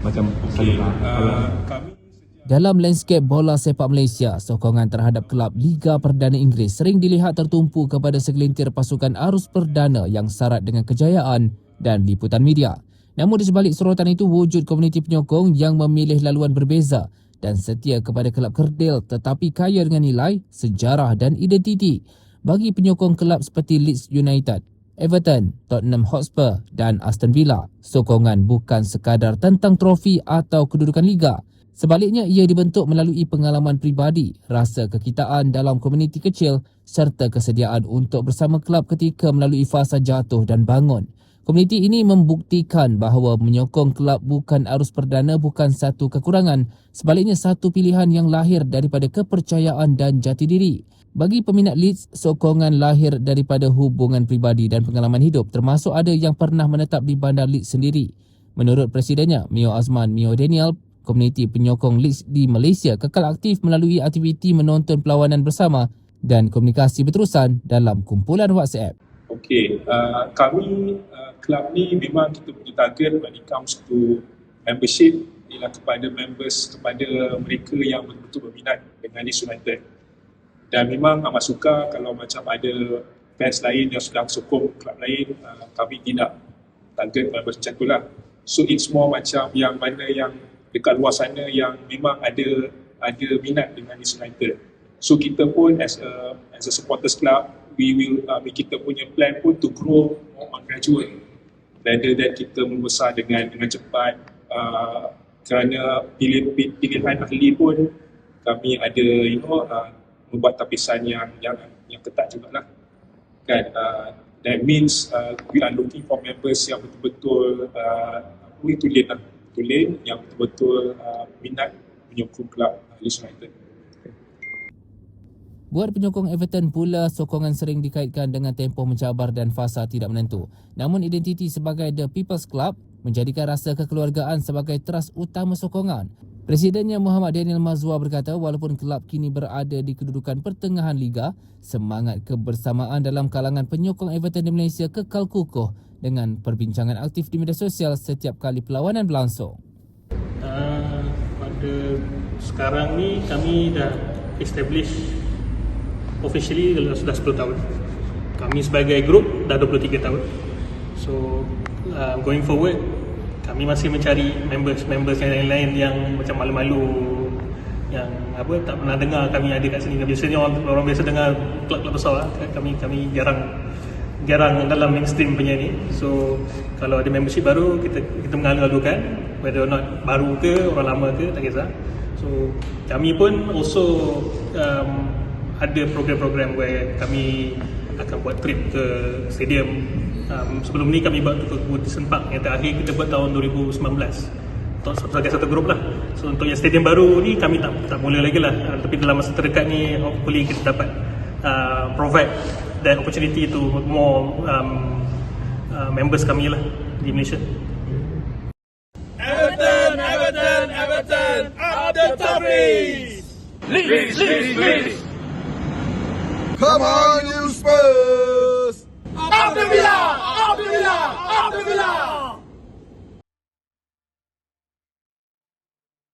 macam Okay, uh, kami Dalam landscape bola sepak Malaysia, sokongan terhadap kelab Liga Perdana Inggeris sering dilihat tertumpu kepada segelintir pasukan arus perdana yang syarat dengan kejayaan dan liputan media. Namun di sebalik sorotan itu, wujud komuniti penyokong yang memilih laluan berbeza dan setia kepada kelab kerdil tetapi kaya dengan nilai, sejarah dan identiti. Bagi penyokong kelab seperti Leeds United, Everton, Tottenham Hotspur dan Aston Villa, sokongan bukan sekadar tentang trofi atau kedudukan liga, Sebaliknya, ia dibentuk melalui pengalaman pribadi, rasa kekitaan dalam komuniti kecil serta kesediaan untuk bersama kelab ketika melalui fasa jatuh dan bangun. Komuniti ini membuktikan bahawa menyokong kelab bukan arus perdana bukan satu kekurangan, sebaliknya satu pilihan yang lahir daripada kepercayaan dan jati diri. Bagi peminat Leeds, sokongan lahir daripada hubungan pribadi dan pengalaman hidup termasuk ada yang pernah menetap di bandar Leeds sendiri. Menurut presidennya, Mio Azman Mio Daniel, komuniti penyokong Leeds di Malaysia kekal aktif melalui aktiviti menonton perlawanan bersama dan komunikasi berterusan dalam kumpulan WhatsApp. Okay, uh, kami uh, kelab ni memang kita punya target when it comes to membership ialah kepada members, kepada mereka yang betul-betul berminat dengan Leeds United. Dan memang amat suka kalau macam ada fans lain yang sedang sokong kelab lain, uh, kami tidak target members macam tu lah. So it's more macam yang mana yang dekat luar sana yang memang ada ada minat dengan Leeds United. So kita pun as a as a supporters club, we will uh, kita punya plan pun to grow more on graduate. Rather than kita membesar dengan dengan cepat uh, kerana pilih, pilihan ahli pun kami ada you know uh, membuat tapisan yang yang yang ketat jugalah. Kan uh, that means uh, we are looking for members yang betul-betul uh, apa itu lah. Tulen yang betul-betul uh, minat menyokong kelab uh, Leeds United. Buat penyokong Everton pula, sokongan sering dikaitkan dengan tempoh mencabar dan fasa tidak menentu. Namun identiti sebagai The People's Club menjadikan rasa kekeluargaan sebagai teras utama sokongan. Presidennya Muhammad Daniel Mazwa berkata walaupun kelab kini berada di kedudukan pertengahan liga, semangat kebersamaan dalam kalangan penyokong Everton di Malaysia kekal kukuh dengan perbincangan aktif di media sosial setiap kali perlawanan berlangsung. Uh, pada sekarang ni kami dah establish officially sudah 10 tahun. Kami sebagai grup dah 23 tahun. So uh, going forward kami masih mencari members-members yang lain-lain yang macam malu-malu yang apa tak pernah dengar kami ada kat sini. Biasanya orang, orang biasa dengar klub-klub besar lah. kami kami jarang jarang dalam mainstream punya ni. So kalau ada membership baru kita kita mengalu-alukan whether or not baru ke orang lama ke tak kisah. So kami pun also um, ada program-program where kami akan buat trip ke stadium. Um, sebelum ni kami buat ke Woodson Park yang terakhir kita buat tahun 2019 untuk sebagai satu grup lah. So untuk yang stadium baru ni kami tak tak mula lagi lah. Uh, tapi dalam masa terdekat ni hopefully kita dapat uh, provide that opportunity to more um, uh, members kami lah di Malaysia. Everton, Everton, Everton, up the Toffees! Leeds, Leeds, Leeds. Come on, you Spurs!